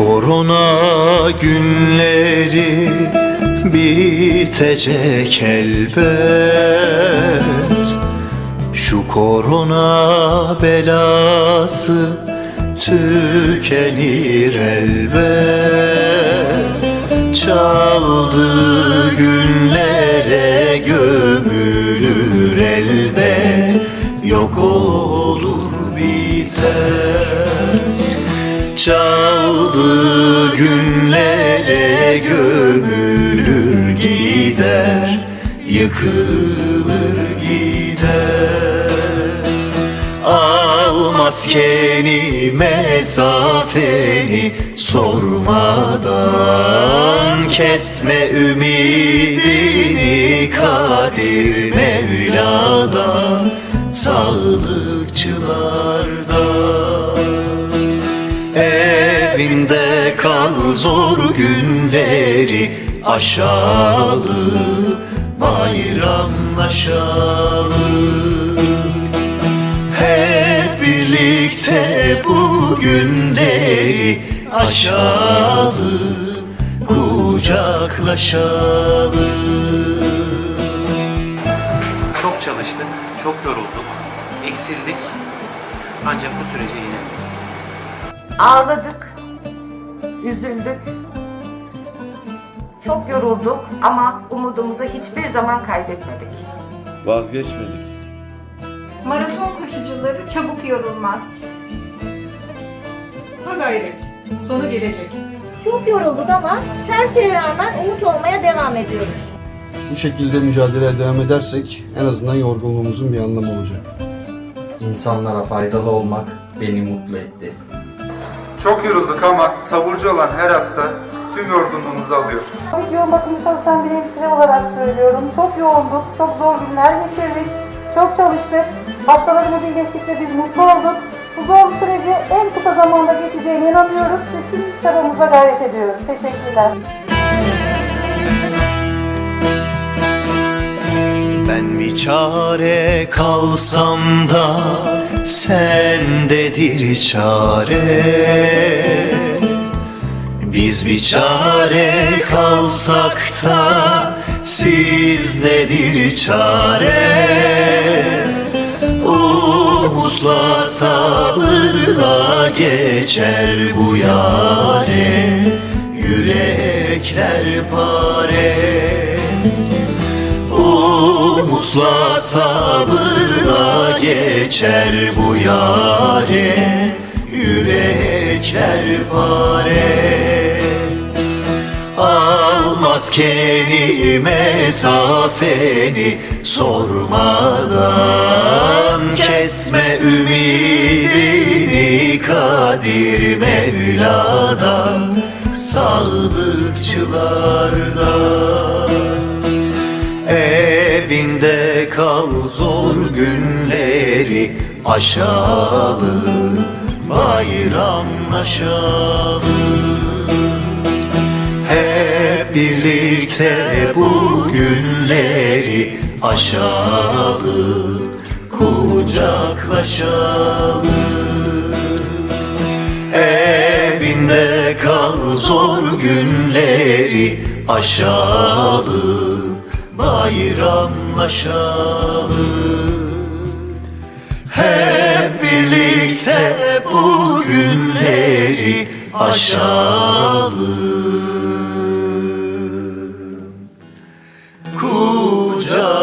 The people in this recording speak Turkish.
korona günleri bitecek elbet. Şu korona belası tükenir elbet. Çaldığı günlere gömülür elbet. Yok olur Çaldığı günlere gömülür gider Yıkılır gider. Al maskeni mesafeni sormadan Kesme ümidini kadir Mevla'dan Sağlıkçılardan Evinde kal zor günleri aşalı bayramlaşalı Hep birlikte bu günleri aşalı kucaklaşalı Çok çalıştık, çok yorulduk, eksildik. Ancak bu süreci yenildik. Ağladık, üzüldük, çok yorulduk ama umudumuzu hiçbir zaman kaybetmedik. Vazgeçmedik. Maraton koşucuları çabuk yorulmaz. Ha gayret. Sonu gelecek. Çok yorulduk ama her şeye rağmen umut olmaya devam ediyoruz. Bu şekilde mücadeleye devam edersek en azından yorgunluğumuzun bir anlamı olacak. İnsanlara faydalı olmak beni mutlu etti. Çok yorulduk ama taburcu olan her hasta tüm yorgunluğumuzu alıyor. Covid yoğun bakımı çalışan bir hemşire olarak söylüyorum. Çok yoğunduk, çok zor günler geçirdik, çok çalıştık. Hastalarımız iyileştikçe biz mutlu olduk. Bu zor süreci en kısa zamanda geçeceğine inanıyoruz ve tüm çabamıza gayret ediyoruz. Teşekkürler. Ben bir çare kalsam da sendedir çare. Biz bir çare kalsak da sizdedir çare. Umutla sabırla geçer bu yare. Yürekler pare Umutla sabırla geçer bu yare Yürekler pare Al maskeni mesafeni sormadan Kesme ümidini kadir Mevla'dan Sağlıkçılardan Evinde kal zor günleri aşalı bayramlaşalı Hep birlikte bu günleri aşalı kucaklaşalı. Evinde kal zor günleri aşalı bayramlaşalı Hep birlikte bu günleri aşalı. Kucaklaşalı